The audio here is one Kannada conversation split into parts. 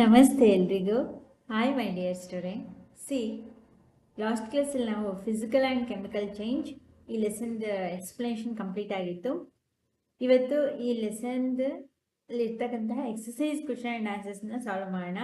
ನಮಸ್ತೆ ಎಲ್ರಿಗೂ. Hi my dear students last ಕ್ಲಾಸಲ್ಲಿ ನಾವು ಫಿಸಿಕಲ್ ಆ್ಯಂಡ್ ಕೆಮಿಕಲ್ ಚೇಂಜ್ ಈ ಲೆಸನ್ದ ಎಕ್ಸ್ಪ್ಲನೇಷನ್ ಕಂಪ್ಲೀಟ್ ಆಗಿತ್ತು. ಇವತ್ತು ಈ ಲೆಸನ್ದ ಇರ್ತಕ್ಕಂತಹ ಎಕ್ಸಸೈಸ್ ಕ್ವಶನ್ ಆ್ಯಂಡ್ ಆನ್ಸರ್ಸ್ನ ಸಾಲ್ವ್ ಮಾಡೋಣ.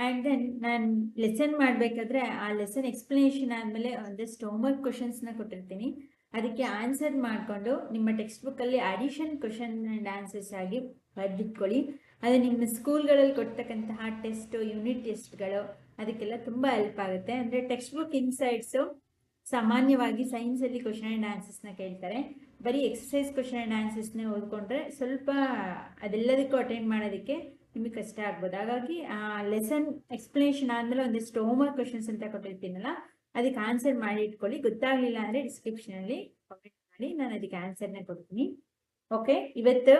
ಆ್ಯಂಡ್ ದೆನ್ ನಾನು ಲೆಸನ್ ಮಾಡಬೇಕಾದ್ರೆ ಆ ಲೆಸನ್ ಎಕ್ಸ್ಪ್ಲನೇಷನ್ ಆದಮೇಲೆ ಒಂದಷ್ಟು ಹೋಮ್ವರ್ಕ್ ಕ್ವಶನ್ಸ್ನ ಕೊಟ್ಟಿರ್ತೀನಿ. ಅದಕ್ಕೆ ಆನ್ಸರ್ ಮಾಡಿಕೊಂಡು ನಿಮ್ಮ ಟೆಕ್ಸ್ಟ್ ಬುಕ್ಕಲ್ಲಿ ಅಡಿಷನ್ ಕ್ವಶನ್ ಆ್ಯಂಡ್ ಆನ್ಸರ್ಸ್ ಆಗಿ ಬರೆದಿಟ್ಕೊಳ್ಳಿ. ಅದು ನಿಮ್ಮ ಸ್ಕೂಲ್ಗಳಲ್ಲಿ ಕೊಡ್ತಕ್ಕಂತಹ ಟೆಸ್ಟು, ಯೂನಿಟ್ ಟೆಸ್ಟ್ಗಳು, ಅದಕ್ಕೆಲ್ಲ ತುಂಬ ಹೆಲ್ಪ್ ಆಗುತ್ತೆ. ಅಂದರೆ ಟೆಕ್ಸ್ಟ್ ಬುಕ್ ಇನ್ಸೈಡ್ಸು ಸಾಮಾನ್ಯವಾಗಿ ಸೈನ್ಸಲ್ಲಿ ಕ್ವಶನ್ ಆ್ಯಂಡ್ ಆನ್ಸರ್ಸ್ನ ಕೇಳ್ತಾರೆ. ಬರೀ ಎಕ್ಸಸೈಸ್ ಕ್ವಶನ್ ಆ್ಯಂಡ್ ಆನ್ಸರ್ಸ್ನ ಓದ್ಕೊಂಡ್ರೆ ಸ್ವಲ್ಪ ಅದೆಲ್ಲದಕ್ಕೂ ಅಟೆಂಡ್ ಮಾಡೋದಕ್ಕೆ ನಿಮಗೆ ಕಷ್ಟ ಆಗ್ಬೋದು. ಹಾಗಾಗಿ ಆ ಲೆಸನ್ ಎಕ್ಸ್ಪ್ಲನೇಷನ್ ಆದಮೇಲೆ ಒಂದಿಷ್ಟು ಹೋಮ್ವರ್ಕ್ ಕ್ವಶನ್ಸ್ ಅಂತ ಕೊಟ್ಟಿರ್ತೀನಲ್ಲ, ಅದಕ್ಕೆ ಆನ್ಸರ್ ಮಾಡಿ ಇಟ್ಕೊಳ್ಳಿ. ಗೊತ್ತಾಗಲಿಲ್ಲ ಅಂದರೆ ಡಿಸ್ಕ್ರಿಪ್ಷನಲ್ಲಿ ಕಾಮೆಂಟ್ ಮಾಡಿ ನಾನು ಅದಕ್ಕೆ ಆನ್ಸರ್ನ ಕೊಡ್ತೀನಿ. ಓಕೆ ಇವತ್ತು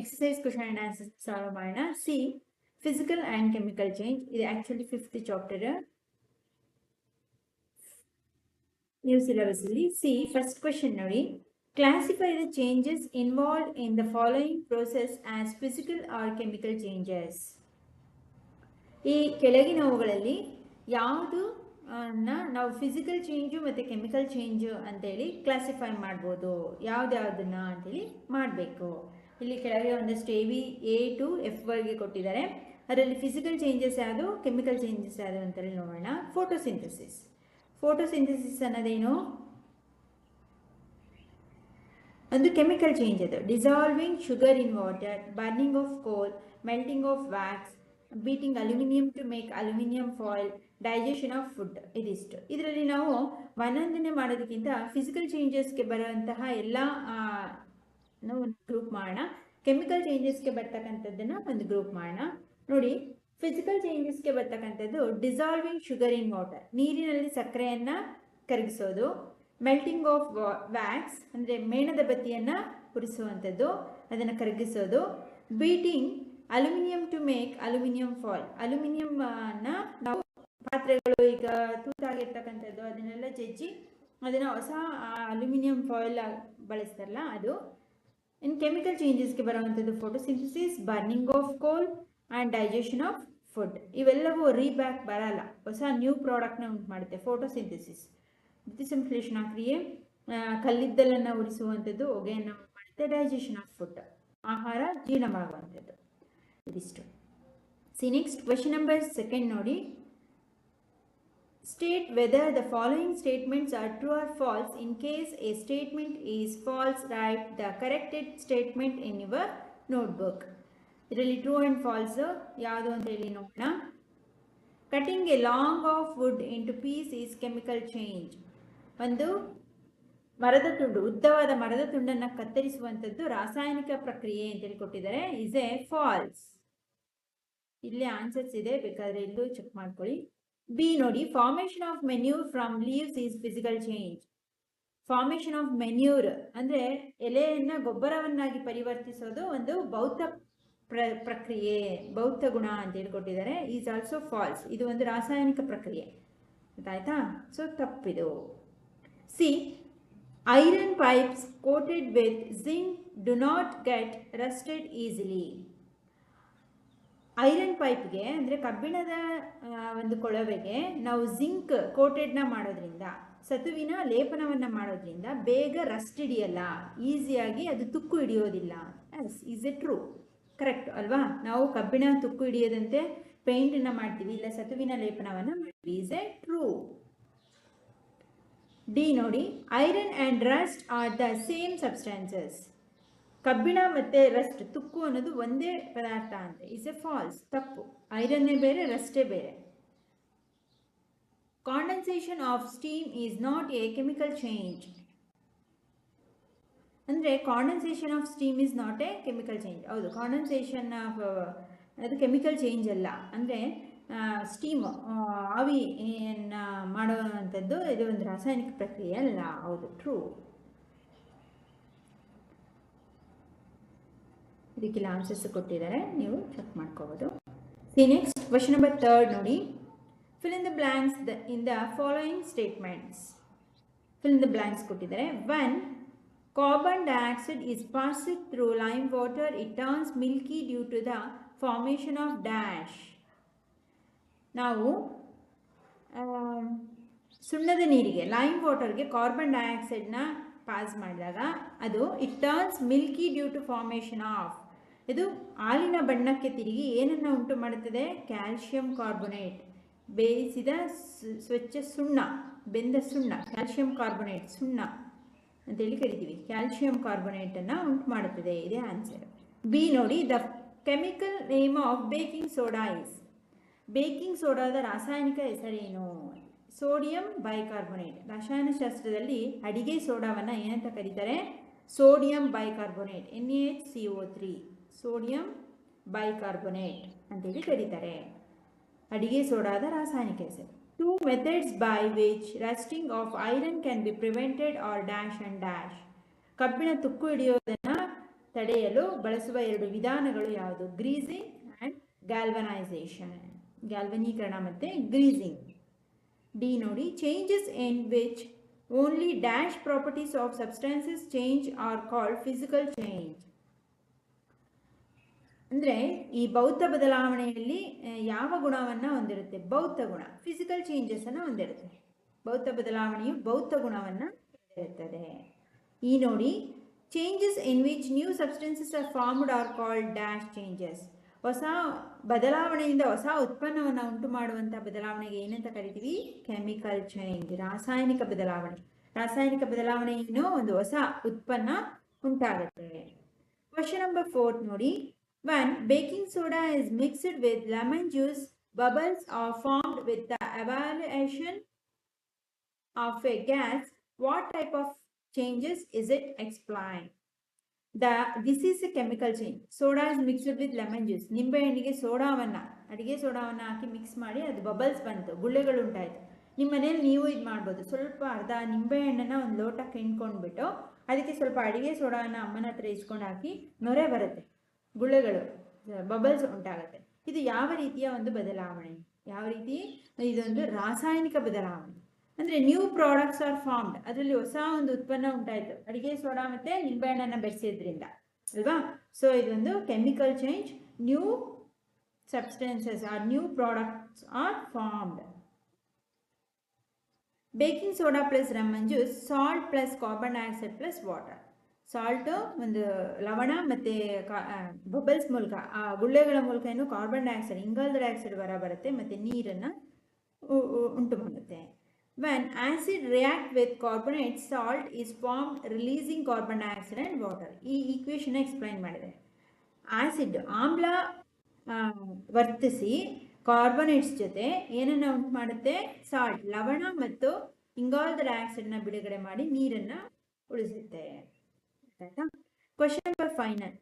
exercise question and answer solve ಮಾಡೋಣ see physical and chemical change ಇದು ಆ್ಯಕ್ಚುಲಿ ಫಿಫ್ತ್ ಚಾಪ್ಟರ್ ನ್ಯೂ ಸಿಲೆಬಸ್ಸಲ್ಲಿ ಸಿ ಫಸ್ಟ್ ಕ್ವಶನ್ ನೋಡಿ. Classify the changes involve in the following process as physical or chemical changes ಈ ಕೆಳಗಿನವುಗಳಲ್ಲಿ ಯಾವುದು ನಾವು ಫಿಸಿಕಲ್ ಚೇಂಜು ಮತ್ತು ಕೆಮಿಕಲ್ ಚೇಂಜು ಅಂತೇಳಿ ಕ್ಲಾಸಿಫೈ ಮಾಡ್ಬೋದು. ಯಾವುದ್ಯಾವುದನ್ನ ಅಂತೇಳಿ ಮಾಡಬೇಕು. ಇಲ್ಲಿ ಕೆಳಗೆ ಒಂದಷ್ಟು A V A to F ವೈಗೆ ಕೊಟ್ಟಿದ್ದಾರೆ. ಅದರಲ್ಲಿ ಫಿಸಿಕಲ್ ಚೇಂಜಸ್ ಯಾವುದು? ಕೆಮಿಕಲ್ ಚೇಂಜಸ್ ಯಾವುದು ಅಂತೇಳಿ ನೋಡೋಣ. ಫೋಟೋಸಿಂಥಸಿಸ್ ಫೋಟೋಸಿಂಥಸಿಸ್ ಅನ್ನೋದೇನು? ಒಂದು ಕೆಮಿಕಲ್ ಚೇಂಜ್ ಅದು. Dissolving sugar in water burning of coal melting of wax beating aluminium to make aluminium foil digestion of food ಇದಿಷ್ಟು. ಇದರಲ್ಲಿ ನಾವು ಒಂದೊಂದನ್ನೇ ಮಾಡೋದಕ್ಕಿಂತ ಫಿಸಿಕಲ್ ಚೇಂಜಸ್ಗೆ ಬರುವಂತಹ ಎಲ್ಲ ಗ್ರೂಪ್ ಮಾಡೋಣ. ಕೆಮಿಕಲ್ ಚೇಂಜಸ್ಗೆ ಬರ್ತಕ್ಕಂಥದ್ದನ್ನು ಒಂದು ಗ್ರೂಪ್ ಮಾಡೋಣ. ನೋಡಿ ಫಿಸಿಕಲ್ ಚೇಂಜಸ್ಗೆ ಬರ್ತಕ್ಕಂಥದ್ದು ಡಿಸಾಲ್ವಿಂಗ್ ಶುಗರ್ ಇನ್ ವಾಟರ್ ನೀರಿನಲ್ಲಿ ಸಕ್ಕರೆಯನ್ನು ಕರಗಿಸೋದು. ಮೆಲ್ಟಿಂಗ್ ಆಫ್ ವ್ಯಾಕ್ಸ್ ಅಂದರೆ ಮೇಣದ ಬತ್ತಿಯನ್ನು ಉರಿಸುವಂಥದ್ದು, ಅದನ್ನು ಕರಗಿಸೋದು. Beating aluminium to make aluminium foil ಅಲ್ಯೂಮಿನಿಯಂನ ನಾವು ಪಾತ್ರೆಗಳು ಈಗ ತೂತಾಗಿರ್ತಕ್ಕಂಥದ್ದು, ಅದನ್ನೆಲ್ಲ ಜಜ್ಜಿ, ಅದನ್ನು ಹೊಸ ಅಲ್ಯೂಮಿನಿಯಂ ಫಾಯಿಲ್ ಬಳಸ್ತಾರಲ್ಲ ಅದು. ಇನ್ ಕೆಮಿಕಲ್ ಚೇಂಜಸ್ಗೆ ಬರುವಂಥದ್ದು photosynthesis burning of coal and digestion of food ಇವೆಲ್ಲವೂ ರೀಬ್ಯಾಕ್ ಬರಲ್ಲ ಹೊಸ ನ್ಯೂ ಪ್ರಾಡಕ್ಟ್ನ ಉಂಟು ಮಾಡುತ್ತೆ ಫೋಟೋಸಿಂಥಸಿಸ್ ದ್ಯುತಿಸಂಶ್ಲೇಷಣಾ ಕ್ರಿಯೆ ಕಲ್ಲಿದ್ದಲನ್ನು ಉರಿಸುವಂಥದ್ದು ಹೊಗೆಯನ್ನು ಮಾಡುತ್ತೆ ಡೈಜೆಷನ್ ಆಫ್ ಫುಡ್ ಆಹಾರ ಜೀರ್ಣ ಮಾಡುವಂಥದ್ದು ಇದಿಷ್ಟು see next question number second ನೋಡಿ State whether the following statements are true or false. In case a statement is false, write the corrected statement in your notebook. ಇದರಲ್ಲಿ ಟ್ರೂ ಆ್ಯಂಡ್ ಫಾಲ್ಸ್ ಯಾವುದು ಅಂತ ಹೇಳಿ ನೋಡೋಣ cutting a log of wood into piece is chemical change ಒಂದು ಮರದ ತುಂಡು ಉದ್ದವಾದ ಮರದ ತುಂಡನ್ನು ಕತ್ತರಿಸುವಂಥದ್ದು ರಾಸಾಯನಿಕ ಪ್ರಕ್ರಿಯೆ ಅಂತೇಳಿ ಕೊಟ್ಟಿದ್ದಾರೆ. ಇಸ್ ಎ ಫಾಲ್ಸ್ ಇಲ್ಲಿ ಆನ್ಸರ್ಸ್ ಇದೆ. ಬೇಕಾದರೆ ಇಲ್ಲೂ ಚೆಕ್ ಮಾಡ್ಕೊಳ್ಳಿ. ಬಿ ನೋಡಿ formation of manure from leaves is physical change formation of manure ಅಂದರೆ ಎಲೆಯನ್ನು ಗೊಬ್ಬರವನ್ನಾಗಿ ಪರಿವರ್ತಿಸೋದು ಒಂದು ಭೌತ ಪ್ರ, ಪ್ರಕ್ರಿಯೆ ಭೌತ ಗುಣ ಅಂತ ಹೇಳ್ಕೊಟ್ಟಿದ್ದಾರೆ. ಈಸ್ ಆಲ್ಸೋ ಫಾಲ್ಸ್ ಇದು ಒಂದು ರಾಸಾಯನಿಕ ಪ್ರಕ್ರಿಯೆ. ಗೊತ್ತಾಯ್ತಾ? So ತಪ್ಪಿದು. C iron pipes coated with zinc do not get rusted easily iron ಪೈಪ್ಗೆ ಅಂದರೆ ಕಬ್ಬಿಣದ ಒಂದು ಕೊಳವೆಗೆ ನಾವು ಜಿಂಕ್ ಕೋಟೆಡ್ನ ಮಾಡೋದ್ರಿಂದ, ಸತುವಿನ ಲೇಪನವನ್ನು ಮಾಡೋದ್ರಿಂದ ಬೇಗ ರಸ್ಟ್ ಹಿಡಿಯಲ್ಲ, ಈಸಿಯಾಗಿ ಅದು ತುಕ್ಕು ಹಿಡಿಯೋದಿಲ್ಲ. Yes is a true correct ಅಲ್ವಾ? ನಾವು ಕಬ್ಬಿಣ ತುಕ್ಕು ಹಿಡಿಯದಂತೆ ಪೇಂಟನ್ನು ಮಾಡ್ತೀವಿ, ಇಲ್ಲ ಸತುವಿನ ಲೇಪನವನ್ನು ಮಾಡ್ತೀವಿ. ಈಸ್ ಎ ಟ್ರೂ ಡಿ ನೋಡಿ, iron and rust are the same substances. ಕಬ್ಬಿಣ ಮತ್ತು ರಸ್ಟ್, ತುಕ್ಕು ಅನ್ನೋದು ಒಂದೇ ಪದಾರ್ಥ ಅಂತ ಇಸ್ ಎ ಫಾಲ್ಸ್ ತಪ್ಪು. ಐರನ್ನೇ ಬೇರೆ ರಸ್ಟೇ ಬೇರೆ. Condensation of steam is not a chemical change ಅಂದರೆ condensation of steam is not a chemical change ಹೌದು ಕಾಂಡೆನ್ಸೇಷನ್ ಆಫ್ ಅದು ಕೆಮಿಕಲ್ ಚೇಂಜ್ ಅಲ್ಲ. ಅಂದರೆ ಸ್ಟೀಮ್ ಆವಿಯನ್ನು ಮಾಡುವಂಥದ್ದು ಇದು ಒಂದು ರಾಸಾಯನಿಕ ಪ್ರಕ್ರಿಯೆ ಅಲ್ಲ. ಹೌದು ಟ್ರೂ ಇದಕ್ಕೆಲ್ಲ ಆನ್ಸರ್ಸ್ ಕೊಟ್ಟಿದ್ದಾರೆ, ನೀವು ಚೆಕ್ ಮಾಡ್ಕೋಬೋದು. See next question number third ನೋಡಿ. Fill in the blanks the in the following statements fill in the blanks ಕೊಟ್ಟಿದ್ದಾರೆ. One carbon dioxide is passed through lime water it turns milky due to the formation of dash ನಾವು ಸುಣ್ಣದ ನೀರಿಗೆ ಲೈಮ್ ವಾಟರ್ಗೆ ಕಾರ್ಬನ್ ಡೈಆಕ್ಸೈಡ್ನ ಪಾಸ್ ಮಾಡಿದಾಗ, ಅದು it turns milky due to formation of ಇದು ಹಾಲಿನ ಬಣ್ಣಕ್ಕೆ ತಿರುಗಿ ಏನನ್ನು ಉಂಟು ಮಾಡುತ್ತದೆ? Calcium carbonate. ಬೇಯಿಸಿದ ಸ್ವಚ್ಛ ಸುಣ್ಣ, ಬೆಂದ ಸುಣ್ಣ ಕ್ಯಾಲ್ಶಿಯಂ ಕಾರ್ಬೊನೇಟ್, ಸುಣ್ಣ ಅಂತೇಳಿ ಕರಿತೀವಿ. ಕ್ಯಾಲ್ಶಿಯಂ ಕಾರ್ಬೊನೇಟನ್ನು ಉಂಟು ಮಾಡುತ್ತದೆ. ಇದೇ ಆನ್ಸರ್. ಬಿ ನೋಡಿ, the chemical name of baking soda is baking ಸೋಡಾದ ರಾಸಾಯನಿಕ ಹೆಸರೇನು? Sodium bicarbonate. ರಸಾಯನಶಾಸ್ತ್ರದಲ್ಲಿ ಅಡಿಗೆ ಸೋಡಾವನ್ನು ಏನಂತ ಕರೀತಾರೆ? Sodium bicarbonate. N H C O three sodium bicarbonate ಅಂತೇಳಿ ಕರೀತಾರೆ. ಅಡಿಗೆ ಸೋಡಾದ ರಾಸಾಯನಿಕ ಹೆಸರು. Two methods by which rusting of iron can be prevented are dash and dash ಕಬ್ಬಿಣ ತುಕ್ಕು ಹಿಡಿಯೋದನ್ನು ತಡೆಯಲು ಬಳಸುವ ಎರಡು ವಿಧಾನಗಳು ಯಾವುದು? ಗ್ರೀಸಿಂಗ್ ಆ್ಯಂಡ್ ಗ್ಯಾಲ್ವನೈಸೇಷನ್ ಗ್ಯಾಲ್ವನೀಕರಣ ಮತ್ತು ಗ್ರೀಸಿಂಗ್ ಡಿ ನೋಡಿ changes in which only dash properties of substances change are called physical change ಅಂದರೆ ಈ ಭೌತ ಬದಲಾವಣೆಯಲ್ಲಿ ಯಾವ ಗುಣವನ್ನು ಹೊಂದಿರುತ್ತೆ? ಭೌತ ಗುಣ ಫಿಸಿಕಲ್ ಚೇಂಜಸನ್ನು ಹೊಂದಿರುತ್ತೆ. ಭೌತ ಬದಲಾವಣೆಯು ಭೌತ ಗುಣವನ್ನು ಹೊಂದಿರುತ್ತದೆ. ಈ ನೋಡಿ changes in which new substances are formed are called dash changes ಹೊಸ ಬದಲಾವಣೆಯಿಂದ ಹೊಸ ಉತ್ಪನ್ನವನ್ನು ಉಂಟು ಮಾಡುವಂಥ ಬದಲಾವಣೆಗೆ ಏನಂತ ಕರಿತೀವಿ? ಕೆಮಿಕಲ್ ಚೇಂಜ್ ರಾಸಾಯನಿಕ ಬದಲಾವಣೆ. ರಾಸಾಯನಿಕ ಬದಲಾವಣೆಯನ್ನು ಒಂದು ಹೊಸ ಉತ್ಪನ್ನ ಉಂಟಾಗುತ್ತೆ. ಕ್ವಶನ್ ನಂಬರ್ ಫೋರ್ತ್ ನೋಡಿ when baking soda is mixed with lemon juice bubbles are formed with the evaluation of a gas what type of changes is it explained the this is a chemical change soda is mixed with lemon juice ನಿಂಬೆ ಹಣ್ಣಿಗೆ ಸೋಡಾವನ್ನು ಅಡಿಗೆ ಸೋಡಾವನ್ನು ಹಾಕಿ ಮಿಕ್ಸ್ ಮಾಡಿ ಅದು ಬಬಲ್ಸ್ ಬಂತು ಗುಳ್ಳೆಗಳು ಉಂಟಾಯಿತು ನಿಮ್ಮ ಮನೇಲಿ ನೀವು ಇದು ಮಾಡ್ಬೋದು ಸ್ವಲ್ಪ ಅರ್ಧ ನಿಂಬೆ ಹಣ್ಣನ್ನು ಒಂದು ಲೋಟಕ್ಕೆ ಹಿಂಡ್ಕೊಂಡ್ಬಿಟ್ಟು ಅದಕ್ಕೆ ಸ್ವಲ್ಪ ಅಡಿಗೆ ಸೋಡಾವನ್ನು ಅಮ್ಮನ ಹತ್ರ ಇಸ್ಕೊಂಡು ಹಾಕಿ ನೊರೆ ಬರುತ್ತೆ ಗುಳ್ಳೆಗಳು, ಬಬಲ್ಸ್ ಉಂಟಾಗುತ್ತೆ. ಇದು ಯಾವ ರೀತಿಯ ಒಂದು ಬದಲಾವಣೆ? ಯಾವ ರೀತಿ? ಇದೊಂದು ರಾಸಾಯನಿಕ ಬದಲಾವಣೆ. ಅಂದರೆ ನ್ಯೂ ಪ್ರಾಡಕ್ಟ್ಸ್ ಆರ್ ಫಾರ್ಮ್ಡ್ ಅದರಲ್ಲಿ ಹೊಸ ಒಂದು ಉತ್ಪನ್ನ ಉಂಟಾಯಿತು. ಅಡಿಗೆ ಸೋಡಾ ಮತ್ತು ನಿಂಬೆಹಣ್ಣನ್ನು ಬೆರೆಸಿದ್ರಿಂದ, ಅಲ್ವಾ? ಸೊ ಇದೊಂದು chemical change new substances or new products are formed baking soda plus lemon juice salt plus carbon dioxide plus water salt, ಒಂದು ಲವಣ ಮತ್ತು ಕಾ ಬಬಲ್ಸ್ ಮೂಲಕ, ಆ ಗುಳ್ಳೆಗಳ ಮೂಲಕ ಏನು ಕಾರ್ಬನ್ ಡೈಆಕ್ಸೈಡ್ ಇಂಗಾಲದ ಡೈಆಕ್ಸೈಡ್ ಹೊರ ಬರುತ್ತೆ, ಮತ್ತು ನೀರನ್ನು ಉಂಟು ಮಾಡುತ್ತೆ. When acid react with carbonate salt is form releasing carbon dioxide and water ಈ ಈಕ್ವೇಷನ್ನ ಎಕ್ಸ್ಪ್ಲೈನ್ ಮಾಡಿದೆ. ಆಸಿಡ್ ಆಮ್ಲ ವರ್ತಿಸಿ ಕಾರ್ಬೊನೇಟ್ಸ್ ಜೊತೆ ಏನನ್ನು ಉಂಟು ಮಾಡುತ್ತೆ? ಸಾಲ್ಟ್ ಲವಣ ಮತ್ತು ಇಂಗಾಲದ ಡೈಆಕ್ಸೈಡ್ನ ಬಿಡುಗಡೆ ಮಾಡಿ ನೀರನ್ನು ಉಳಿಸುತ್ತೆ. ಆಯ್ತಾ ಕ್ವಶನ್ ನಂಬರ್ ಫೈನಲ್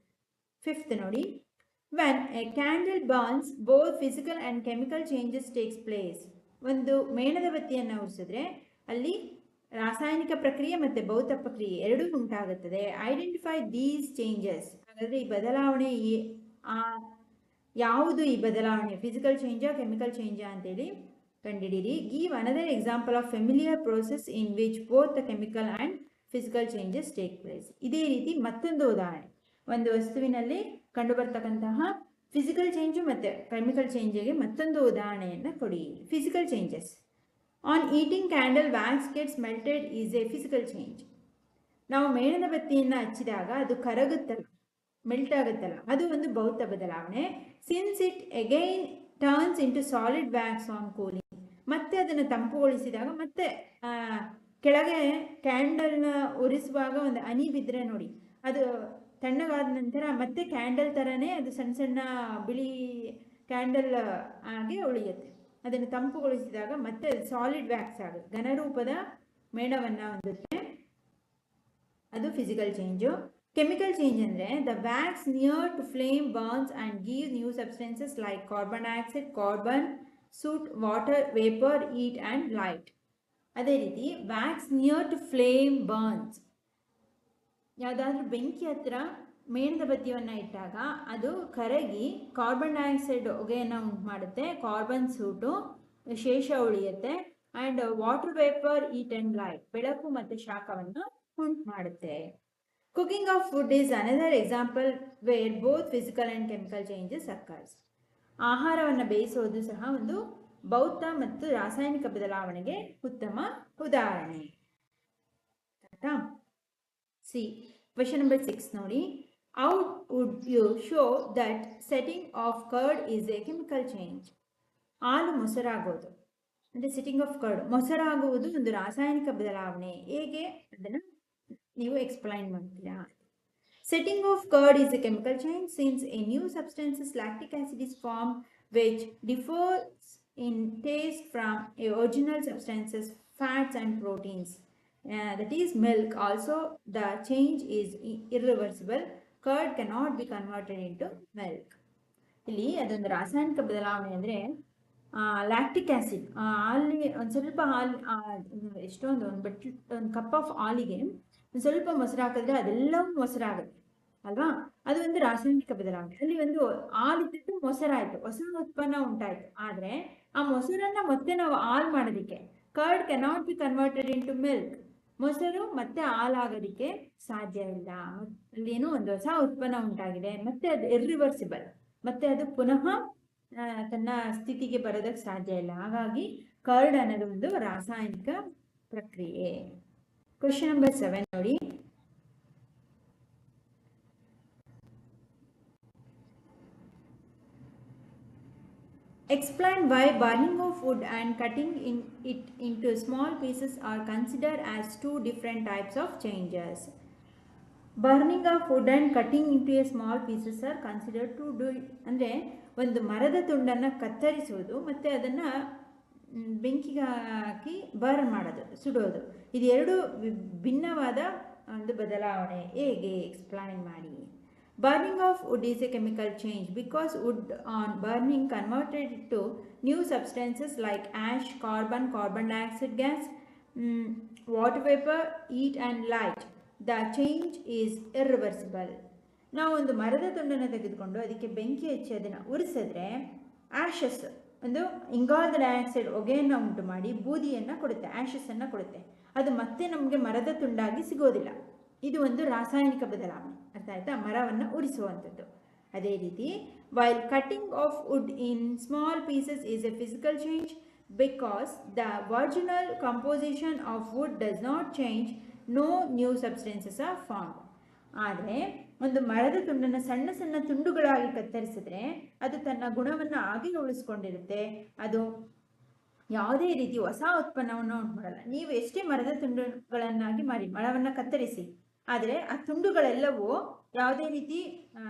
ಫಿಫ್ತ್ ನೋಡಿ. When a candle burns both physical and chemical changes takes place ಒಂದು ಮೇಣದ ಬತ್ತಿಯನ್ನು ಉರಿಸಿದ್ರೆ, ಅಲ್ಲಿ ರಾಸಾಯನಿಕ ಪ್ರಕ್ರಿಯೆ ಮತ್ತು ಭೌತ ಪ್ರಕ್ರಿಯೆ ಎರಡೂ ಉಂಟಾಗುತ್ತದೆ. ಐಡೆಂಟಿಫೈ ದೀಸ್ ಚೇಂಜಸ್ ಹಾಗಾದರೆ ಈ ಬದಲಾವಣೆ ಈ- ಯಾವುದು ಈ ಬದಲಾವಣೆ? ಫಿಸಿಕಲ್ ಚೇಂಜಾ ಕೆಮಿಕಲ್ ಚೇಂಜಾ ಅಂತೇಳಿ ಕಂಡಿಡೀರಿ. Give another example of familiar process in which both chemical and physical changes take place ಇದೇ ರೀತಿ ಮತ್ತೊಂದು ಉದಾಹರಣೆ. ಒಂದು ವಸ್ತುವಿನಲ್ಲಿ ಕಂಡುಬರ್ತಕ್ಕಂತಹ ಫಿಸಿಕಲ್ ಚೇಂಜು ಮತ್ತು ಕೆಮಿಕಲ್ ಚೇಂಜಿಗೆ ಮತ್ತೊಂದು ಉದಾಹರಣೆಯನ್ನು ಕೊಡಿ. Physical changes on heating candle wax gets melted is a physical change ನಾವು ಮೇಣದ ಬತ್ತಿಯನ್ನು ಹಚ್ಚಿದಾಗ ಅದು ಕರಗುತ್ತಲ್ಲ ಮೆಲ್ಟ್ ಆಗುತ್ತಲ್ಲ. ಅದು ಒಂದು ಭೌತ ಬದಲಾವಣೆ. Since it again turns into solid wax on cooling ಮತ್ತೆ ಅದನ್ನು ತಂಪುಗೊಳಿಸಿದಾಗ ಮತ್ತೆ ಕೆಳಗೆ ಕ್ಯಾಂಡಲ್ನ ಉರಿಸುವಾಗ ಒಂದು ಹನಿ ಬಿದ್ದರೆ ನೋಡಿ, ಅದು ತಣ್ಣಗಾದ ನಂತರ ಮತ್ತೆ ಕ್ಯಾಂಡಲ್ ಥರನೇ ಅದು ಸಣ್ಣ ಸಣ್ಣ ಬಿಳಿ ಕ್ಯಾಂಡಲ್ ಆಗಿ ಉಳಿಯುತ್ತೆ. ಅದನ್ನು ತಂಪುಗೊಳಿಸಿದಾಗ ಮತ್ತೆ ಸಾಲಿಡ್ ವ್ಯಾಕ್ಸ್ ಆಗುತ್ತೆ. ಘನರೂಪದ ಮೇಣವನ್ನು ಹೊಂದುತ್ತೆ. ಅದು ಫಿಸಿಕಲ್ ಚೇಂಜು ಕೆಮಿಕಲ್ ಚೇಂಜ್ ಅಂದರೆ the wax near to flame burns and give new substances like carbon dioxide carbon soot water vapour heat and light ಅದೇ ರೀತಿ wax near to flame burns ಯಾವುದಾದ್ರೂ ಬೆಂಕಿ ಹತ್ರ ಮೇಣದ ಬತ್ತಿಯನ್ನು ಇಟ್ಟಾಗ ಅದು ಕರಗಿ ಕಾರ್ಬನ್ ಡೈಆಕ್ಸೈಡ್ ಹೊಗೆಯನ್ನು ಉಂಟು ಮಾಡುತ್ತೆ ಕಾರ್ಬನ್ ಸೂಟು ಶೇಷ ಉಳಿಯುತ್ತೆ and water vapour heat and light ಬೆಳಕು ಮತ್ತು ಶಾಖವನ್ನು ಉಂಟು ಮಾಡುತ್ತೆ. Cooking of food is another example where both physical and chemical changes occurs ಆಹಾರವನ್ನು ಬೇಯಿಸೋದು ಸಹ ಒಂದು ಭೌತ ಮತ್ತು ರಾಸಾಯನಿಕ ಬದಲಾವಣೆಗೆ ಉತ್ತಮ ಉದಾಹರಣೆ. ಆಯ್ತಾ ಸಿ ಕ್ವೆಶನ್ ನಂಬರ್ ಸಿಕ್ಸ್ ನೋಡಿ. How would you show that setting of curd is a chemical change ಹಾಲು ಮೊಸರಾಗೋದು. ಅಂದರೆ ಸೆಟ್ಟಿಂಗ್ ಆಫ್ ಕರ್ಡ್ ಮೊಸರಾಗುವುದು ಒಂದು ರಾಸಾಯನಿಕ ಬದಲಾವಣೆ. ಹೇಗೆ? ಅದನ್ನು ನೀವು ಎಕ್ಸ್ಪ್ಲೈನ್ ಮಾಡ್ತೀರಾ? Setting of curd is a chemical change since a new substance lactic acid is formed, which differs in taste from original substances fats and proteins. Uh, that is milk also the change is irreversible. Curd cannot be converted into milk. ಇಲ್ಲಿ ಅದೊಂದು ರಾಸಾಯನಿಕ ಬದಲಾವಣೆ ಅಂದರೆ ಲ್ಯಾಕ್ಟಿಕ್ ಆ್ಯಸಿಡ್ ಹಾಲಿ ಒಂದು ಸ್ವಲ್ಪ ಹಾಲು ಎಷ್ಟೊಂದು ಒಂದು ಬಟ್ ಒಂದು ಕಪ್ ಆಫ್ ಹಾಲಿಗೆ ಒಂದು ಸ್ವಲ್ಪ ಮೊಸರು ಹಾಕಿದ್ರೆ ಅದೆಲ್ಲವೂ ಮೊಸರಾಗುತ್ತೆ ಅಲ್ವಾ ಅದು ಒಂದು ರಾಸಾಯನಿಕ ಬದಲಾವಣೆ ಅಲ್ಲಿ ಒಂದು ಹಾಲಿದ್ದು ಮೊಸರಾಯಿತು ಹೊಸ ಉತ್ಪನ್ನ ಉಂಟಾಯಿತು ಆದರೆ ಆ ಮೊಸರನ್ನು ಮತ್ತೆ ನಾವು ಹಾಲು ಮಾಡೋದಕ್ಕೆ. Curd cannot be converted into milk ಮೊಸರು ಮತ್ತೆ ಹಾಲಾಗೋದಕ್ಕೆ ಸಾಧ್ಯ ಇಲ್ಲ. ಅಲ್ಲೇನೋ ಒಂದು ಹೊಸ ಉತ್ಪನ್ನ ಉಂಟಾಗಿದೆ. ಮತ್ತೆ ಅದು ಇರ್ರಿವರ್ಸಿಬಲ್ ಮತ್ತೆ ಅದು ಪುನಃ ತನ್ನ ಸ್ಥಿತಿಗೆ ಬರೋದಕ್ಕೆ ಸಾಧ್ಯ ಇಲ್ಲ. ಹಾಗಾಗಿ ಕರ್ಡ್ ಅನ್ನೋದು ಒಂದು ರಾಸಾಯನಿಕ ಪ್ರಕ್ರಿಯೆ. ಕ್ವಶನ್ ನಂಬರ್ ಸೆವೆನ್ ನೋಡಿ. Explain why burning of wood and cutting in it into small pieces are considered as two different types of changes. Burning of wood and cutting into a small pieces are consider to do ಅಂದರೆ ಒಂದು ಮರದ ತುಂಡನ್ನು ಕತ್ತರಿಸುವುದು ಮತ್ತು ಅದನ್ನು ಬೆಂಕಿಗೆ ಹಾಕಿ ಬರ್ನ್ ಮಾಡೋದು, ಸುಡೋದು. ಇದೆರಡು ಭಿನ್ನವಾದ ಒಂದು ಬದಲಾವಣೆ. ಹೇಗೆ? ಎಕ್ಸ್ಪ್ಲೈನ್ ಮಾಡಿ. Burning of wood is a chemical change because wood on burning converted to new substances like ash carbon carbon dioxide gas water vapour heat and light the change is irreversible ನಾವು ಒಂದು ಮರದ ತುಂಡನ್ನು ತೆಗೆದುಕೊಂಡು ಅದಕ್ಕೆ ಬೆಂಕಿ ಹಚ್ಚಿ ಅದನ್ನು ಉರಿಸಿದ್ರೆ ಆ್ಯಶಸ್ ಒಂದು ಇಂಗಾಲದ ಡೈಆಕ್ಸೈಡ್ ಹೊಗೆಯನ್ನು ಉಂಟು ಮಾಡಿ ಬೂದಿಯನ್ನು ಕೊಡುತ್ತೆ ಆ್ಯಶಸ್ಸನ್ನು ಕೊಡುತ್ತೆ. ಅದು ಮತ್ತೆ ನಮಗೆ ಮರದ ತುಂಡಾಗಿ ಸಿಗೋದಿಲ್ಲ. ಇದು ಒಂದು ರಾಸಾಯನಿಕ ಬದಲಾವಣೆ. ಅರ್ಥ ಆಯ್ತಾ? ಮರವನ್ನು ಉರಿಸುವಂಥದ್ದು. ಅದೇ ರೀತಿ while cutting of wood in small pieces is a physical change because the original composition of wood does not change no new substances are form ಆದರೆ, ಒಂದು ಮರದ ತುಂಡನ್ನು ಸಣ್ಣ ಸಣ್ಣ ತುಂಡುಗಳಾಗಿ ಕತ್ತರಿಸಿದ್ರೆ, ಅದು ತನ್ನ ಗುಣವನ್ನು ಆಗಿ ಉಳಿಸ್ಕೊಂಡಿರುತ್ತೆ ಅದು ಯಾವುದೇ ರೀತಿ ಹೊಸ ಉತ್ಪನ್ನವನ್ನು ಉಂಟು ಮಾಡಲ್ಲ. ನೀವು ಎಷ್ಟೇ ಮರದ ತುಂಡುಗಳನ್ನಾಗಿ ಮಾಡಿ, ಮರವನ್ನು ಕತ್ತರಿಸಿ ಆದರೆ ಆ ತುಂಡುಗಳೆಲ್ಲವೂ ಯಾವುದೇ ರೀತಿ ಆ,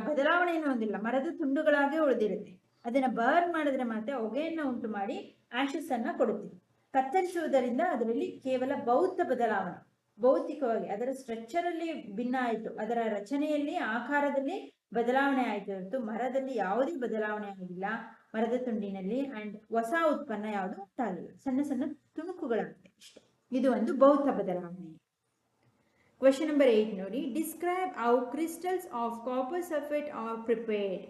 ಬದಲಾವಣೆಯನ್ನು ಹೊಂದಿಲ್ಲ. ಮರದ ತುಂಡುಗಳಾಗೇ ಉಳಿದಿರುತ್ತೆ. ಅದನ್ನು ಬರ್ನ್ ಮಾಡಿದ್ರೆ ಮಾತ್ರ ಹೊಗೆಯನ್ನು ಉಂಟು ಮಾಡಿ ಆಶಸ್ ಅನ್ನ ಕೊಡುತ್ತೆ. ಕತ್ತರಿಸುವುದರಿಂದ ಅದರಲ್ಲಿ ಕೇವಲ ಬೌದ್ಧ ಬದಲಾವಣೆ. ಭೌತಿಕವಾಗಿ ಅದರ ಸ್ಟ್ರಕ್ಚರ್ ಅಲ್ಲಿ ಭಿನ್ನ ಆಯಿತು. ಅದರ ರಚನೆಯಲ್ಲಿ ಆಕಾರದಲ್ಲಿ ಬದಲಾವಣೆ ಆಯಿತು ಹೊರತು ಮರದಲ್ಲಿ ಯಾವುದೇ ಬದಲಾವಣೆ ಆಗಿಲ್ಲ. ಮರದ ತುಂಡಿನಲ್ಲಿ ಅಂಡ್ ಹೊಸ ಉತ್ಪನ್ನ ಯಾವುದು ಉಂಟಾಗಿಲ್ಲ. ಸಣ್ಣ ಸಣ್ಣ ತುಣುಕುಗಳಾಗುತ್ತೆ ಇದು ಒಂದು ಬೌದ್ಧ ಬದಲಾವಣೆ. ಕ್ವೆಶನ್ ನಂಬರ್ ಏಟ್ ನೋಡಿ describe how crystals of copper sulphate are prepared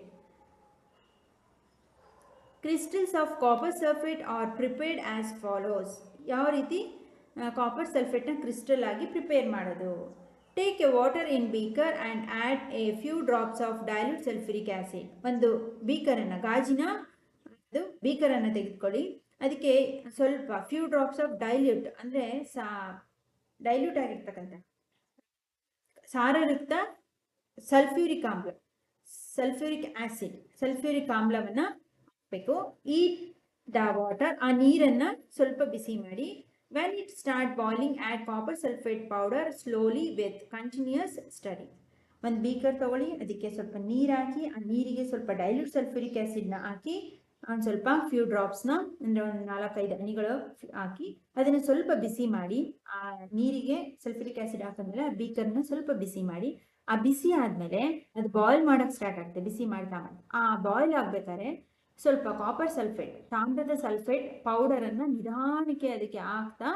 crystals of copper sulphate are prepared as follows ಯಾವ ರೀತಿ? ಕಾಪರ್ ಸಲ್ಫೇಟ್ನ ಕ್ರಿಸ್ಟಲ್ ಆಗಿ ಪ್ರಿಪೇರ್ ಮಾಡೋದು. Take a water in beaker and add a few drops of dilute sulphuric acid ಒಂದು ಬೀಕರನ್ನು ಗಾಜಿನ ಅದು ಬೀಕರನ್ನು ತೆಗೆದುಕೊಳ್ಳಿ. ಅದಕ್ಕೆ ಸ್ವಲ್ಪ ಫ್ಯೂ ಡ್ರಾಪ್ಸ್ ಆಫ್ ಡೈಲ್ಯೂಟ್ ಅಂದರೆ ಸಾ ಡೈಲ್ಯೂಟ್ ಆಗಿರ್ತಕ್ಕಂಥ ಸಾರಯುಕ್ತ ಸಲ್ಫ್ಯೂರಿಕ್ ಆಮ್ಲ, ಸಲ್ಫ್ಯೂರಿಕ್ ಆಸಿಡ್, ಸಲ್ಫ್ಯೂರಿಕ್ ಆಮ್ಲವನ್ನು ಹಾಕಬೇಕು. ಈ ಡಾ ವಾಟರ್, ಆ ನೀರನ್ನು ಸ್ವಲ್ಪ ಬಿಸಿ ಮಾಡಿ. When it start boiling add copper sulphate powder slowly with continuous study ಒಂದು ಬೀಕರ್ ತಗೊಳ್ಳಿ, ಅದಕ್ಕೆ ಸ್ವಲ್ಪ ನೀರು ಹಾಕಿ, ಆ ನೀರಿಗೆ ಸ್ವಲ್ಪ ಡೈಲ್ಯೂಟ್ ಸಲ್ಫ್ಯೂರಿಕ್ ಆ್ಯಸಿಡ್ನ ಹಾಕಿ ಒಂದು ಸ್ವಲ್ಪ ಫ್ಯೂ ಡ್ರಾಪ್ಸ್ನ ಅಂದರೆ ಒಂದು ನಾಲ್ಕೈದು ಹನಿಗಳು ಹಾಕಿ ಅದನ್ನು ಸ್ವಲ್ಪ ಬಿಸಿ ಮಾಡಿ, ಆ ನೀರಿಗೆ ಸಲ್ಫ್ಯೂರಿಕ್ ಆ್ಯಸಿಡ್ ಹಾಕಿದ್ಮೇಲೆ ಆ ಬೀಕರ್ನ ಸ್ವಲ್ಪ ಬಿಸಿ ಮಾಡಿ, ಆ ಬಿಸಿ ಆದಮೇಲೆ ಅದು ಬಾಯ್ಲ್ ಮಾಡೋಕ್ಕೆ ಸ್ಟಾರ್ಟ್ ಆಗುತ್ತೆ, ಬಿಸಿ ಮಾಡ್ತಾ ಆ ಬಾಯ್ಲ್ ಆಗಬೇಕಾದ್ರೆ ಸ್ವಲ್ಪ ಕಾಪರ್ ಸಲ್ಫೇಟ್ ತಾಮ್ರದ ಸಲ್ಫೇಟ್ ಪೌಡರನ್ನು ನಿಧಾನಕ್ಕೆ ಅದಕ್ಕೆ ಹಾಕ್ತಾ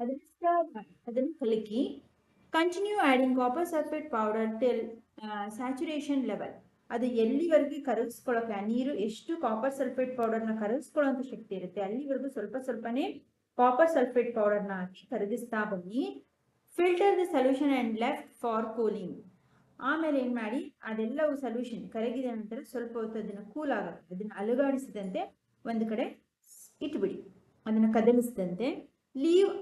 ಅದನ್ನು ಸ್ಟರ್ ಮಾಡಿ, ಅದನ್ನು ಕಲಕಿ continue adding copper sulphate powder till saturation level ಅದು ಎಲ್ಲಿವರೆಗೆ ಕರಗಿಸ್ಕೊಳ್ಳೋಕೆ ಆ ನೀರು ಎಷ್ಟು ಕಾಪರ್ ಸಲ್ಫೇಟ್ ಪೌಡರ್ನ ಕರಗಿಸ್ಕೊಳ್ಳೋಂಥ ಶಕ್ತಿ ಇರುತ್ತೆ? ಅಲ್ಲಿವರೆಗೂ ಸ್ವಲ್ಪ ಸ್ವಲ್ಪನೇ ಕಾಪರ್ ಸಲ್ಫೇಟ್ ಪೌಡರ್ನ ಹಾಕಿ ಕರಗಿಸ್ತಾ ಬನ್ನಿ. Filter the solution and left for cooling ಆಮೇಲೆ ಏನು ಮಾಡಿ? ಅದೆಲ್ಲವೂ ಸೊಲ್ಯೂಷನ್ ಕರಗಿದ ನಂತರ ಸ್ವಲ್ಪ ಹೊತ್ತು ಅದನ್ನು ಕೂಲ್ ಆಗುತ್ತೆ ಅದನ್ನು ಅಲುಗಾಡಿಸಿದಂತೆ ಒಂದು ಕಡೆ ಇಟ್ಬಿಡಿ. ಅದನ್ನು ಕದಲಿಸಿದಂತೆ leave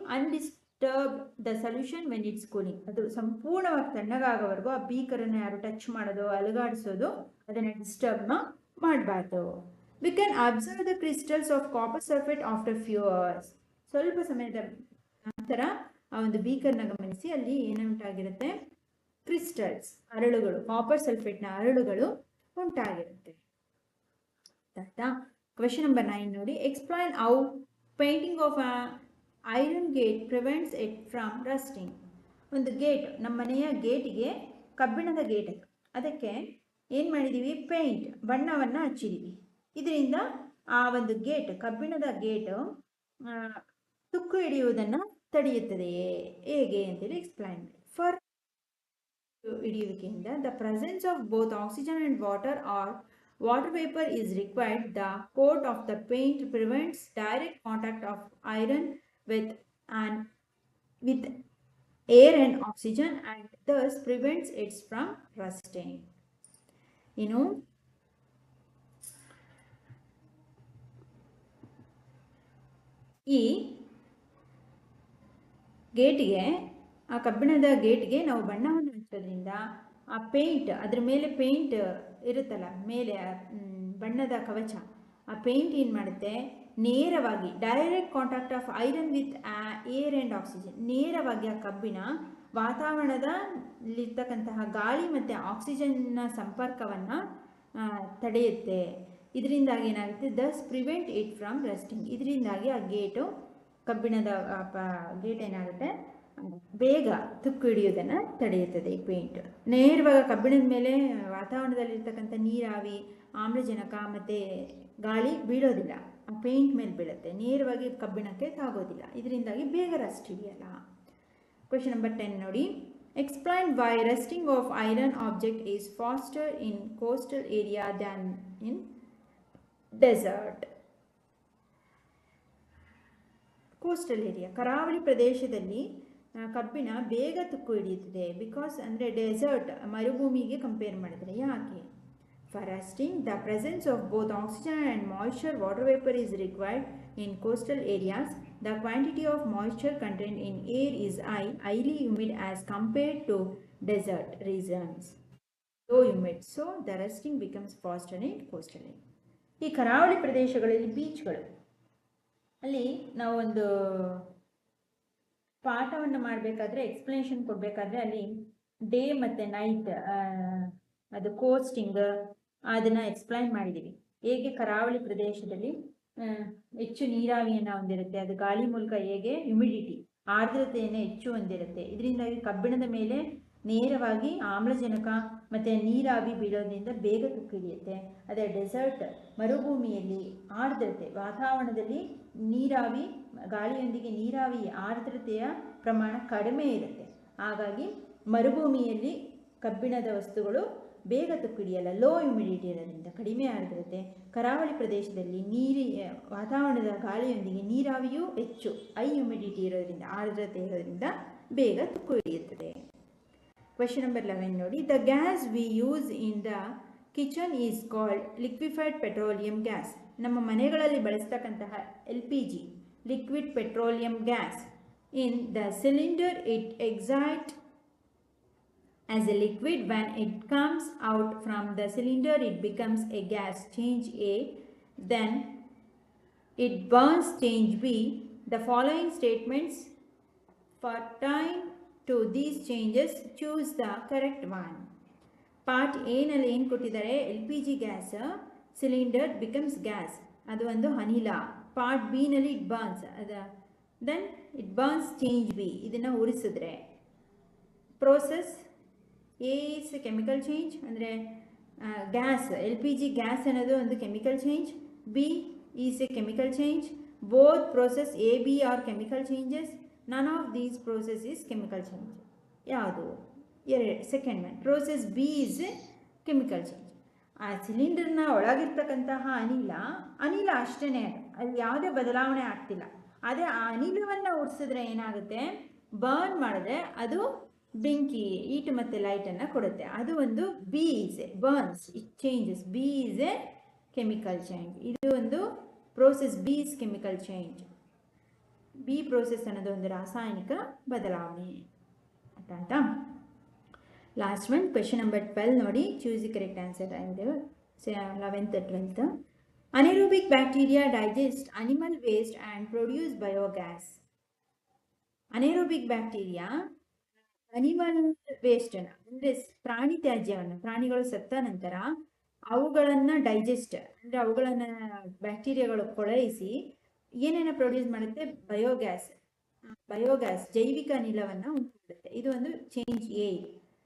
undisturb the solution when it's cooling ಅದು ಸಂಪೂರ್ಣವಾಗಿ ತಣ್ಣಗಾಗೋವರೆಗೂ ಆ ಬೀಕರನ್ನು ಯಾರು ಟಚ್ ಮಾಡೋದು, ಅಲುಗಾಡಿಸೋದು, ಅದನ್ನು ಡಿಸ್ಟರ್ಬ್ನ ಮಾಡಬಾರ್ದು. We can observe the crystals of copper sulphate after few hours ಸ್ವಲ್ಪ ಸಮಯದ ನಂತರ ಆ ಒಂದು ಬೀಕರ್ನ ಗಮನಿಸಿ, ಅಲ್ಲಿ ಏನುಂಟಾಗಿರುತ್ತೆ? ಕ್ರಿಸ್ಟಲ್ಸ್ ಅರಳುಗಳು ಕಾಪರ್ ಸಲ್ಫೇಟ್ನ ಅರಳುಗಳು ಉಂಟಾಗಿರುತ್ತೆ. ಆಯ್ತಾ? ಕ್ವೆಶನ್ ನಂಬರ್ ನೈನ್ ನೋಡಿ. Explain how painting of iron gate prevents it from rusting. ಒಂದು ಗೇಟ್, ನಮ್ಮ ಮನೆಯ ಗೇಟಿಗೆ ಕಬ್ಬಿಣದ ಗೇಟ್ ಅದು. ಅದಕ್ಕೆ ಏನು ಮಾಡಿದ್ದೀವಿ ಪೇಂಟ್ ಬಣ್ಣವನ್ನು ಹಚ್ಚಿದ್ದೀವಿ ಇದರಿಂದ ಆ ಒಂದು ಗೇಟ್, ಕಬ್ಬಿಣದ ಗೇಟ್ ತುಕ್ಕು ಹಿಡಿಯುವುದನ್ನು ತಡೆಯುತ್ತದೆಯೇ ಹೇಗೆ ಅಂತೇಳಿ ಎಕ್ಸ್ಪ್ಲೈನ್ ಮಾಡಿ. For ಹಿಡಿಯುವಿಕೆಯಿಂದ the presence of both oxygen and water or water vapour is required the coat of the paint prevents direct contact of iron with an with air and oxygen and thus prevents it from rusting. You know, ಈ ಗೇಟಿಗೆ ಆ ಕಬ್ಬಿಣದ ಗೇಟ್ಗೆ ನಾವು ಬಣ್ಣವನ್ನು ಹಚ್ಚೋದ್ರಿಂದ ಆ ಪೇಂಟ್ ಅದ್ರ ಮೇಲೆ ಪೇಂಟ್ ಇರುತ್ತಲ್ಲ ಮೇಲೆ ಬಣ್ಣದ ಕವಚ ಆ ಪೇಂಟ್ ಏನು ಮಾಡುತ್ತೆ ನೇರವಾಗಿ direct contact of iron with air and oxygen ನೇರವಾಗಿ ಆ ಕಬ್ಬಿಣ ವಾತಾವರಣದಲ್ಲಿರ್ತಕ್ಕಂತಹ ಗಾಳಿ ಮತ್ತು ಆಕ್ಸಿಜನ್ನ ಸಂಪರ್ಕವನ್ನು ತಡೆಯುತ್ತೆ. ಇದರಿಂದಾಗಿ ಏನಾಗುತ್ತೆ? Thus prevent it from rusting ಇದರಿಂದಾಗಿ ಆ ಗೇಟು ಕಬ್ಬಿಣದ ಗೇಟ್ ಏನಾಗುತ್ತೆ? ಬೇಗ ತುಕ್ಕು ಹಿಡಿಯೋದನ್ನು ತಡೆಯುತ್ತದೆ ಈ ಪೇಂಟ್ ನೇರವಾಗಿ ಕಬ್ಬಿಣದ ಮೇಲೆ ವಾತಾವರಣದಲ್ಲಿರ್ತಕ್ಕಂಥ ನೀರಾವಿ, ಆಮ್ಲಜನಕ ಮತ್ತು ಗಾಳಿ ಬೀಳೋದಿಲ್ಲ. ಪೇಂಟ್ ಮೇಲೆ ಬೀಳುತ್ತೆ. ನೇರವಾಗಿ ಕಬ್ಬಿಣಕ್ಕೆ ತಾಗೋದಿಲ್ಲ. ಇದರಿಂದಾಗಿ ಬೇಗ ರಸ್ಟ್ ಹಿಡಿಯಲ್ಲ. ಕ್ವೆಶನ್ ನಂಬರ್ ಟೆನ್ ನೋಡಿ. Explain why rusting of iron object is faster in coastal area than in desert coastal area ಕರಾವಳಿ ಪ್ರದೇಶದಲ್ಲಿ ಕಬ್ಬಿಣ ಬೇಗ ತುಕ್ಕು ಹಿಡಿಯುತ್ತದೆ. ಬಿಕಾಸ್ ಅಂದರೆ ಡೆಸರ್ಟ್ ಮರುಭೂಮಿಗೆ ಕಂಪೇರ್ ಮಾಡಿದರೆ ಯಾಕೆ? For rusting the presence of both oxygen and moisture water vapour is required in coastal areas the quantity of moisture content in air is high highly humid as compared to desert regions low humid so the rusting becomes faster in coastal ಈ ಕರಾವಳಿ ಪ್ರದೇಶಗಳಲ್ಲಿ ಬೀಚ್ಗಳು ಅಲ್ಲಿ ನಾವೊಂದು ಪಾಠವನ್ನು ಮಾಡಬೇಕಾದ್ರೆ ಎಕ್ಸ್ಪ್ಲನೇಷನ್ ಕೊಡಬೇಕಾದ್ರೆ ಅಲ್ಲಿ ಡೇ ಮತ್ತು ನೈಟ್ ಅದು ಕೋಸ್ಟಿಂಗ್ ಅದನ್ನು ಎಕ್ಸ್ಪ್ಲೈನ್ ಮಾಡಿದ್ದೀವಿ ಹೇಗೆ ಕರಾವಳಿ ಪ್ರದೇಶದಲ್ಲಿ ಹೆಚ್ಚು ನೀರಾವಿಯನ್ನು ಹೊಂದಿರುತ್ತೆ, ಅದು ಗಾಳಿ ಮೂಲಕ ಹೇಗೆ ಹ್ಯುಮಿಡಿಟಿ ಆರ್ದ್ರತೆಯನ್ನು ಹೆಚ್ಚು ಹೊಂದಿರುತ್ತೆ. ಇದರಿಂದಾಗಿ ಕಬ್ಬಿಣದ ಮೇಲೆ ನೇರವಾಗಿ ಆಮ್ಲಜನಕ ಮತ್ತು ನೀರಾವಿ ಬೀಳೋದ್ರಿಂದ ಬೇಗ ಕುಕ್ಕಿಳಿಯುತ್ತೆ. ಅದೇ ಡೆಸರ್ಟ್ ಮರುಭೂಮಿಯಲ್ಲಿ ಆರ್ದ್ರತೆ, ವಾತಾವರಣದಲ್ಲಿ ನೀರಾವಿ, ಗಾಳಿಯೊಂದಿಗೆ ನೀರಾವಿ ಆರ್ದ್ರತೆಯ ಪ್ರಮಾಣ ಕಡಿಮೆ ಇರುತ್ತೆ. ಹಾಗಾಗಿ ಮರುಭೂಮಿಯಲ್ಲಿ ಕಬ್ಬಿಣದ ವಸ್ತುಗಳು ಬೇಗ ತುಕ್ಕು ಹಿಡಿಯಲ್ಲ ಲೋ ಹ್ಯುಮಿಡಿಟಿ ಇರೋದ್ರಿಂದ ಕಡಿಮೆ ಆರ್ದ್ರತೆ, ಕರಾವಳಿ ಪ್ರದೇಶದಲ್ಲಿ ನೀರಿ ವಾತಾವರಣದ ಗಾಳಿಯೊಂದಿಗೆ ನೀರಾವಿಯೂ ಹೆಚ್ಚು. ಐ ಹ್ಯುಮಿಡಿಟಿ ಇರೋದ್ರಿಂದ, ಆರ್ದ್ರತೆ ಇರೋದ್ರಿಂದ ಬೇಗ ತುಕ್ಕು ಹಿಡಿಯುತ್ತದೆ ಕ್ವೆಶನ್ ನಂಬರ್ ಲೆವೆನ್ ನೋಡಿ. The gas we use in the kitchen is called liquefied petroleum gas ನಮ್ಮ ಮನೆಗಳಲ್ಲಿ ಬಳಸ್ತಕ್ಕಂತಹ L P G liquid petroleum gas in the cylinder it exist as a liquid when it comes out from the cylinder it becomes a gas change a then it burns change b the following statements pertain to these changes choose the correct one part ಎನಲ್ಲಿ ಏನು ಕೊಟ್ಟಿದ್ದಾರೆ L P G gas cylinder becomes gas ಅದು ಒಂದು ಅನಿಲ ಪಾರ್ಟ್ ಬಿನಲ್ಲಿ ಇಟ್ ಬರ್ನ್ಸ್ ಅದ then it burns change B ಇದನ್ನು ಉರಿಸಿದ್ರೆ process A is chemical change ಅಂದರೆ gas, L P G gas ಅನ್ನೋದು ಒಂದು chemical change. B, is a chemical change. Both process A, B are chemical changes. None of these process is chemical change. ಯಾವುದು? ಎರಡು, second man. Process B is chemical change. ಆ ಸಿಲಿಂಡರ್ನ ಒಳಗಿರ್ತಕ್ಕಂತಹ ಅನಿಲ ಅನಿಲ ಅಷ್ಟೇ ಅಲ್ಲಿ ಯಾವುದೇ ಬದಲಾವಣೆ ಆಗ್ತಿಲ್ಲ. ಅದೇ ಆ ಅನಿಲವನ್ನು ಉಡ್ಸಿದ್ರೆ ಏನಾಗುತ್ತೆ? ಬರ್ನ್ ಮಾಡಿದ್ರೆ ಅದು ಬೆಂಕಿ ಈಟ್ ಮತ್ತು ಲೈಟನ್ನು ಕೊಡುತ್ತೆ. ಅದು ಒಂದು B is a burns it changes B is a chemical change ಇದು ಒಂದು process B is chemical change B process ಅನ್ನೋದು ಒಂದು ರಾಸಾಯನಿಕ ಬದಲಾವಣೆ. ಅಂತ last one question number twelve ನೋಡಿ. ಚೂಸ್ ದಿ ಕರೆಕ್ಟ್ ಆನ್ಸರ್ ಆಗಿದೆ eleventh twelfth anaerobic bacteria digest animal waste and produce biogas anaerobic bacteria animal waste ಅನ್ನ ಅಂದ್ರೆ ಪ್ರಾಣಿ ತ್ಯಾಜ್ಯವನ್ನು, ಪ್ರಾಣಿಗಳು ಸತ್ತ ನಂತರ ಅವುಗಳನ್ನು ಡೈಜೆಸ್ಟ್ ಅಂದ್ರೆ ಅವುಗಳನ್ನು ಬ್ಯಾಕ್ಟೀರಿಯಾಗಳು ಕೊಳೆಯಿಸಿ ಏನೇನ ಪ್ರೊಡ್ಯೂಸ್ ಮಾಡುತ್ತೆ? ಬಯೋಗ್ಯಾಸ್ ಬಯೋಗ್ಯಾಸ್ ಜೈವಿಕ ಅನಿಲವನ್ನು ಉಂಟು ಮಾಡುತ್ತೆ ಇದು ಒಂದು change A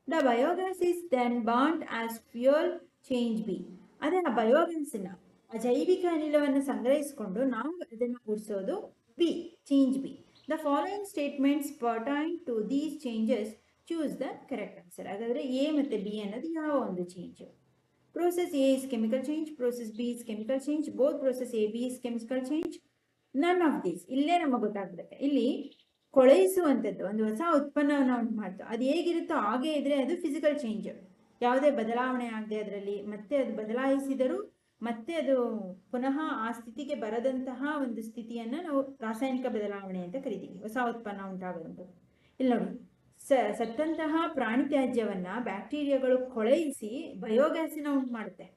the biogas is then burned as fuel change B ಅದೇ ಆ ಬಯೋಗ್ಯಾಸನ್ನ ಆ ಜೈವಿಕ ಅನಿಲವನ್ನು ಸಂಗ್ರಹಿಸಿಕೊಂಡು ನಾವು ಅದನ್ನು ಗುಡಿಸೋದು B change B the following statements pertain to these changes choose the correct answer ಹಾಗಾದರೆ ಎ ಮತ್ತು ಬಿ ಅನ್ನೋದು ಯಾವ ಒಂದು change process A is chemical change process B is chemical change both process A B is chemical change none of these ಇಲ್ಲೇ ನಮಗೆ ಗೊತ್ತಾಗ್ಬಿಡುತ್ತೆ. ಇಲ್ಲಿ ಕೊಳೆಯಿಸುವಂಥದ್ದು, ಒಂದು ಹೊಸ ಉತ್ಪನ್ನವನ್ನು ಉಂಟು ಅದು ಹೇಗಿರುತ್ತೋ ಹಾಗೇ ಇದ್ರೆ ಅದು ಫಿಸಿಕಲ್ ಚೇಂಜ್ ಯಾವುದೇ ಬದಲಾವಣೆ ಆಗದೆ ಅದರಲ್ಲಿ, ಮತ್ತೆ ಅದು ಬದಲಾಯಿಸಿದರೂ ಮತ್ತೆ ಅದು ಪುನಃ ಆ ಸ್ಥಿತಿಗೆ ಬರದಂತಹ ಒಂದು ಸ್ಥಿತಿಯನ್ನು ನಾವು ರಾಸಾಯನಿಕ ಬದಲಾವಣೆ ಅಂತ ಕರಿತೀವಿ. ಹೊಸ ಉತ್ಪನ್ನ ಉಂಟಾಗುವಂಥದ್ದು. ಇಲ್ಲಿ ನೋಡಿ, ಸ, ಸತ್ತಂತಹ ಪ್ರಾಣಿ ತ್ಯಾಜ್ಯವನ್ನು ಬ್ಯಾಕ್ಟೀರಿಯಾಗಳು ಕೊಳೆಯಿಸಿ ಬಯೋಗ್ಯಾಸಿನ ಉಂಟು ಮಾಡುತ್ತೆ.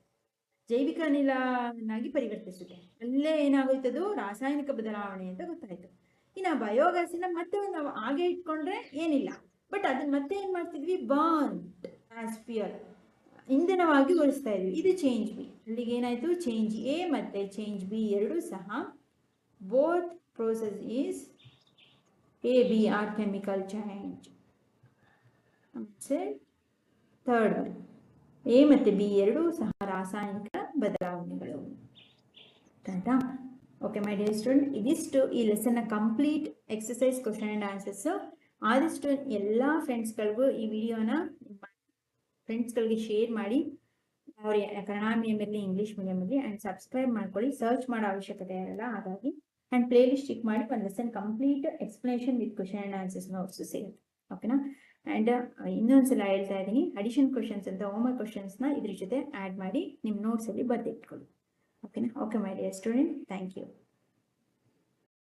ಜೈವಿಕ ಅನಿಲವನ್ನಾಗಿ ಪರಿವರ್ತಿಸುತ್ತೆ. ಅಲ್ಲೇ ಏನಾಗೋಯ್ತದು? ರಾಸಾಯನಿಕ ಬದಲಾವಣೆ ಅಂತ ಗೊತ್ತಾಯ್ತು. ಇನ್ನು ಬಯೋಗ್ಯಾಸಿನ ಮತ್ತೆ ನಾವು ಹಾಗೆ ಇಟ್ಕೊಂಡ್ರೆ ಏನಿಲ್ಲ. ಬಟ್ ಅದನ್ನ ಮತ್ತೆ ಏನು ಮಾಡ್ತಿದ್ವಿ? ಬರ್ನ್ ಆಸ್ ಫ್ಯೂಯಲ್ ಇಂಧನವಾಗಿ ಉಳಿಸ್ತಾ ಇದ್ವಿ. ಇದು ಚೇಂಜ್ ಬಿ ಅಲ್ಲಿಗೆ ಏನಾಯಿತು? ಚೇಂಜ್ ಎ ಮತ್ತು ಚೇಂಜ್ ಬಿ ಎರಡೂ ಸಹ both process is A B are chemical change third A ಮತ್ತು ಬಿ ಎರಡೂ ಸಹ ರಾಸಾಯನಿಕ ಬದಲಾವಣೆಗಳು. ಆಯ್ತಾ ಓಕೆ ಮೈ ಡಿಯರ್ ಸ್ಟೂಡೆಂಟ್ ಇದಿಷ್ಟು ಈ ಲೆಸನ್ನ complete exercise question and answers ಆದಷ್ಟು ಎಲ್ಲ ಫ್ರೆಂಡ್ಸ್ಗಳಿಗೂ ಈ ವಿಡಿಯೋನ ಫ್ರೆಂಡ್ಸ್ಗಳಿಗೆ ಶೇರ್ ಮಾಡಿ ಅವ್ರ ಕನ್ನಡ ಮೀಡಿಯಮಲ್ಲಿ ಇಂಗ್ಲೀಷ್ ಮೀಡಿಯಮಲ್ಲಿ ಆ್ಯಂಡ್ ಸಬ್ಸ್ಕ್ರೈಬ್ ಮಾಡ್ಕೊಳ್ಳಿ. ಸರ್ಚ್ ಮಾಡೋ ಅವಶ್ಯಕತೆ ಇರಲ್ಲ, ಹಾಗಾಗಿ ಆ್ಯಂಡ್ ಪ್ಲೇ ಲಿಸ್ಟ್ ಚಿಕ್ ಮಾಡಿ, ಒಂದು lesson complete explanation with question and answers notes ಸಿಗುತ್ತೆ ಓಕೆನಾ ಆ್ಯಂಡ್ ಇನ್ನೊಂದ್ಸಲ ಹೇಳ್ತಾ ಇದ್ದೀನಿ ಅಡಿಷನ್ ಕ್ವಶನ್ಸ್ ಅಂತ ಹೋಮ್ವರ್ಕ್ ಕ್ವಶನ್ಸ್ನ ಇದ್ರ ಜೊತೆ ಆ್ಯಡ್ ಮಾಡಿ ನಿಮ್ಮ ನೋಟ್ಸಲ್ಲಿ ಬರೆದಿಟ್ಕೊಳ್ಳಿ. ಓಕೆನಾ okay my dear student thank you